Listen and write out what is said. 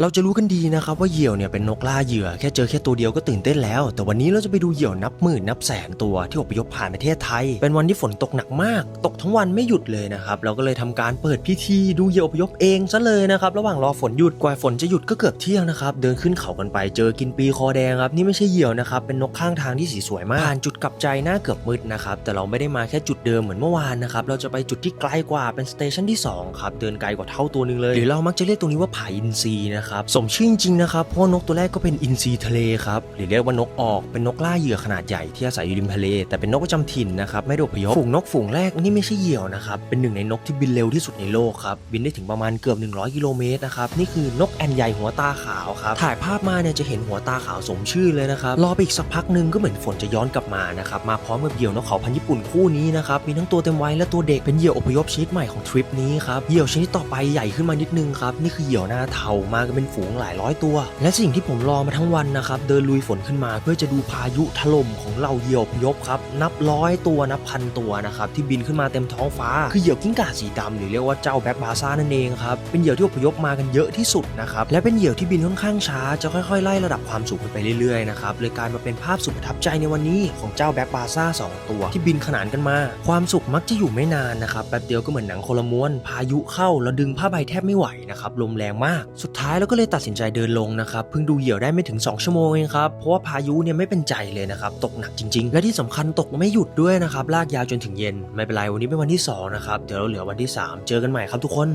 เราจะรู้กันดีนะครับว่าเหยี่ยวเนี่ยเป็นนกล่าเหยื่อแค่เจอแค่ตัวเดียวก็ตื่นเต้นแล้ว แต่วันนี้เราจะไปดูเหยี่ยวนับหมื่นนับแสนตัวที่อพยพผ่านประเทศไทย เป็นวันที่ฝนตกหนักมาก ตกทั้งวันไม่หยุดเลยนะครับเราก็เลยทำการเปิดพิธีดูเหยี่ยวอพยพเองซะเลยนะครับระหว่างรอฝนหยุดกว่าฝนจะหยุดก็เกือบเที่ยงนะครับเดินขึ้นเขากันไปเจอกินปีคอแดงครับนี่ไม่ใช่เหยี่ยวนะครับเป็นนกข้างทางที่สีสวยมากผ่านจุดกลับใจหน้าเกือบมืดนะครับแต่เราไม่ได้มาแค่จุดเดิมเหมือนเมื่อวานนะครับเราจะไปจุดที่ไกลกว่าเป็นสเตชันที่สองครับเดินไกลกว่าเท่าตัวนึงเลยหรือเรามักจะเรียกตรงนี้ว่าผาอินทรีนะครับ สมชื่อจริงๆนะครับ เพราะนกตัวแรกก็เป็นอินทรีทะเลครับหรือเรียกว่านกออก เป็นนกล่าเหยื่อขนาดใหญ่ที่อาศัยอยู่ริมทะเล แต่เป็นนกประจำถิ่นนะครับ ไม่ได้อพยพฝูงนกฝูงแรกนี่ไม่ใช่เหยี่ยวนะครับ เป็นหนึ่งในนกที่บินเร็วที่สุดในโลกครับ บินได้ถึงประมาณเกือบ 100 กิโลเมตรนะครับ นี่คือนกแอนใหญ่หัวตาขาวครับ ถ่ายภาพมาเนี่ยจะเห็นหัวตาขาวสมชื่อเลยนะครับ รอไปอีกสักพักหนึ่งก็เหมือนฝนจะย้อนกลับมานะครับ มาพร้อมกับเหยี่ยวนกเขาพันธุ์ญี่ปุ่นคู่นี้นะครับ มีทั้งตัวเต็มวัยและตัวเด็ก เป็นเหยี่ยวอพยพชนิดใหม่ของทริปนี้ครับ เหยี่ยวชนิดต่อไปใหญ่ขึ้นมานิดนึงครับ นี่คือเหยี่ยวหน้าเทามากันเป็นฝูงหลายร้อยตัว และสิ่งที่ผมรอมาทั้งวันนะครับเดินลุยฝนขึ้นมาเพื่อจะดูพายุถล่มของเหล่าเหยี่ยวอพยพครับนับร้อยตัวนับพันตัวนะครับที่บินขึ้นมาเต็มท้องฟ้าคือเหยี่ยวกิ้งก่าสีดำหรือเรียกว่าเจ้าแบ็คบาซ่านั่นเองครับเป็นเหยี่ยวที่อพยพมากันเยอะที่สุดนะครับและเป็นเหยี่ยวที่บินค่อนข้างช้าจะค่อยๆไล่ระดับความสูงขึ้นไปเรื่อยๆนะครับเลยกลายมาเป็นภาพสุดประทับใจในวันนี้ของเจ้าแบ็คบาซ่าสองตัว ที่บินขนานกันมา ความสุขมักจะอยู่ไม่นานนะครับแป๊บเดียวก็เหมือนหนังคนละม้วนพายุเข้าแล้วดึงผ้าใบแทบไม่ไหวนะครับลมแรงมากสุดท้ายเราก็เลยตัดสินใจเดินลงนะครับเพิ่งดูเหยี่ยวได้ไม่ถึง 2 ชั่วโมงเองครับเพราะว่าพายุเนี่ยไม่เป็นใจเลยนะครับตกหนักจริง ๆ และที่สำคัญตกไม่หยุดด้วยนะครับลากยาวจนถึงเย็นไม่เป็นไรวันนี้เป็นวันที่สองนะครับเดี๋ยวเราเหลือวันที่สามเจอกันใหม่ครับทุกคน